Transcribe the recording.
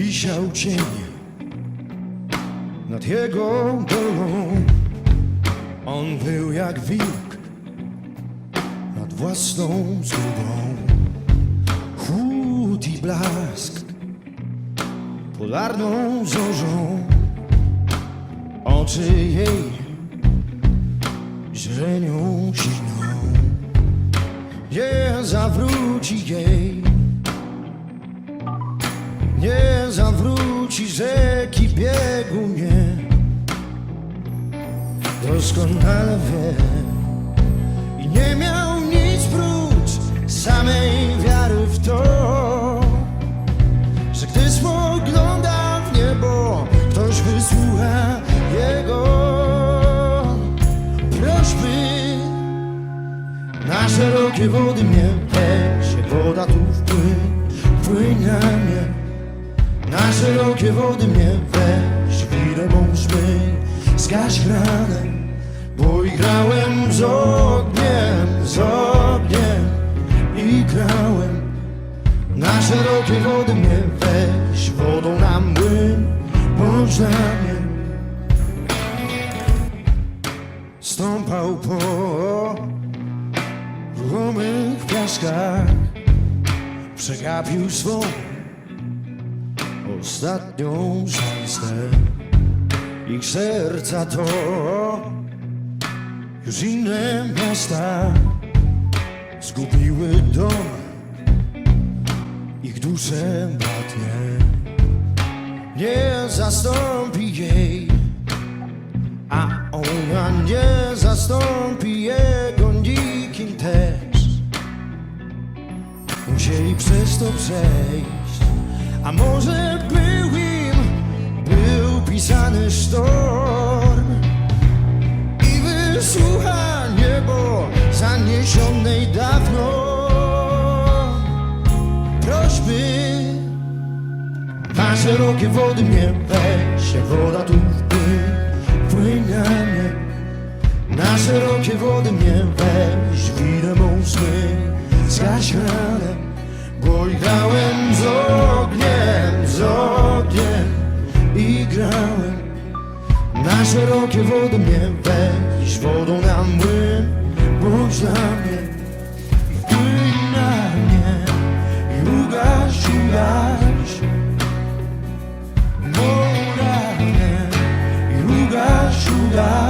wisiał cień nad jego dolą. On był jak wilk nad własną zgubą. Chłód i blask polarną zorzą. Oczy jej źrenią siną. Nie zawróci jej zawróci rzeki biegu nie Doskonale wie. I nie miał nic prócz samej wiary w to Że gdy spogląda w niebo Ktoś wysłucha jego prośby. Na szerokie wody mnie weź woda tu wpłyń, wpłyń na mnie na szerokie wody mnie weź, chwilę mąż myj, zgaś granę, bo i grałem z ogniem, z ogniem i grałem. Na szerokie wody mnie weź, wodą na młyn, bądź na mnie. Stąpał po ruchomych piaskach, przegapił swą ostatnią szansę. Ich serca to już inne miasta zgubiły dom, ich dusze bratnie. Nie zastąpi jej, a ona nie zastąpi jego nikim też. Musieli przez to przejść, a może był im, był pisany sztorm i wysłucha niebo zaniesionej dawno prośby. Na szerokie wody mnie weź, jak woda tu wpłyń, wpłyń na mnie. Na szerokie wody mnie weź, widę mą zgaś ranę, szerokie wody mnie weź, wodą na młyn, bądź dla mnie. I wpłyń na mnie, i ugaś, ugaś, Morane i ugaś, ugaś